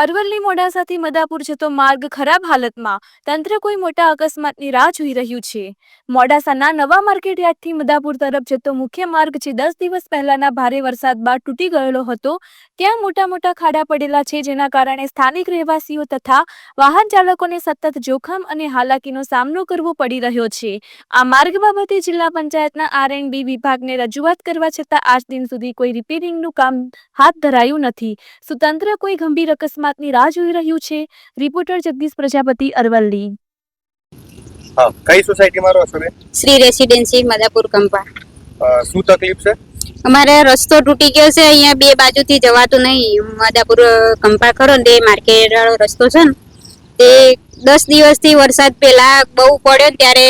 અરવલ્લી મોડાસાથી મદાપુર જતો માર્ગ ખરાબ હાલતમાં તંત્ર કોઈ મોટા અકસ્માતની રાહ જોઈ રહ્યું છે. મોડાસાના નવા માર્કેટ યાર્ડથી મદાપુર તરફ જતો મુખ્ય માર્ગ જે દસ દિવસ પહેલાના ભારે વરસાદ બાદ તૂટી ગયેલો હતો, ત્યાં મોટા મોટા ખાડા પડેલા છે જેના કારણે સ્થાનિક રહેવાસીઓ તથા વાહન ચાલકોને સતત જોખમ અને હાલાકીનો સામનો કરવો પડી રહ્યો છે. આ માર્ગ બાબતે જિલ્લા પંચાયતના આર એન્ડ બી વિભાગને રજૂઆત કરવા છતાં આજ દિન સુધી કોઈ રિપેરિંગનું કામ હાથ ધરાયું નથી. સુતંત્ર કોઈ ગંભીર અકસ્માતની રાહ જોઈ રહ્યું છે. રિપોર્ટર જગદીશ પ્રજાપતિ અરવલ્લી. કઈ સોસાયટીમાં રહો છો શ્રી રેસિડેન્સી મદાપુર કંપા. શું તકલીફ છે? અમારે રસ્તો તૂટી ગયો છે અહીંયા બે બાજુથી જવાતું નહીં. માદાપુર કંપા ખરો ને તે માર્કેટ વાળો રસ્તો છે ને તે દસ દિવસથી વરસાદ પહેલા બહુ પડ્યો ને ત્યારે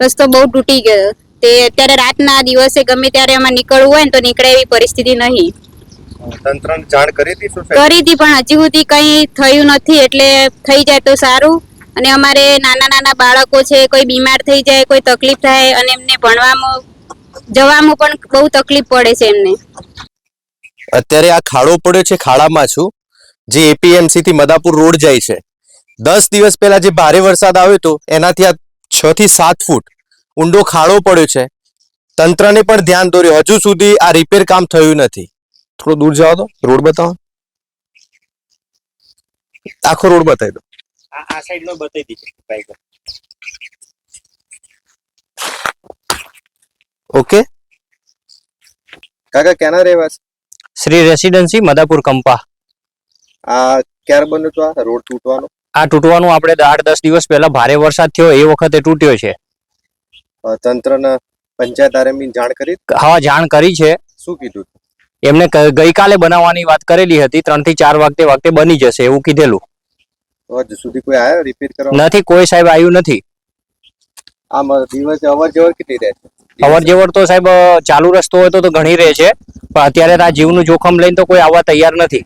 રસ્તો બહુ તૂટી ગયો. તે અત્યારે રાતના દિવસે ગમે ત્યારે એમાં નીકળવું હોય ને તો નીકળે એવી પરિસ્થિતિ નહીં. તંત્રને જાણ કરી હતી કરી હતી પણ હજી સુધી કંઈ થયું નથી એટલે થઈ જાય તો સારું. અને અમારે નાના નાના બાળકો છે કોઈ બીમાર થઈ જાય કોઈ તકલીફ થાય અને એમને ભણવામાં જવામાં પણ બહુ તકલીફ પડે છે એમને. અત્યારે આ ખાડો પડ્યો છે ખાડામાં છું. જે એપીએમસી થી મદાપુર રોડ જાય છે. દસ દિવસ પહેલા જે ભારે વરસાદ આવ્યો હતો એનાથી આ છ થી સાત ફૂટ ઊંડો ખાડો પડ્યો છે. તંત્રને પણ ધ્યાન દોર્યું. હજુ સુધી આ રિપેર કામ થયું નથી. થોડો દૂર જાઓ તો રોડ બતાવો. આખો રોડ બતાવી દો. આ સાઈડ નો બતાવી દીધો ઓકે. કાકા ક્યાંના રહેવાસી? શ્રી રેસિડેન્સી મદાપુર કંપા. આ ક્યારે બન્યો તો આ રોડ તૂટવાનો? આ તૂટવાનું આપણે આઠ દસ દિવસ પહેલા ભારે વરસાદ થયો એ વખતે તૂટ્યો છે. તંત્રના તંત્રને પંચાયત આરએમની જાણ કરી? હા જાણ કરી છે. શું કીધું? એમને ગઈકાલે બનાવવાની વાત કરેલી હતી ત્રણથી ચાર વાગતે વાગતે બની જશે એવું કીધેલું. હજુ સુધી કોઈ આવ્યો રિપેર કરવા નથી કોઈ સાહેબ આવ્યું નથી. આમ દિવસે અવર જવર કેટલી રહે છે? અવર જવર તો સાહેબ ચાલુ રસ્તો હોય તો તો ઘણી રહે છે પણ અત્યારે આ જીવનું જોખમ લઈને તો કોઈ આવવા તૈયાર નથી.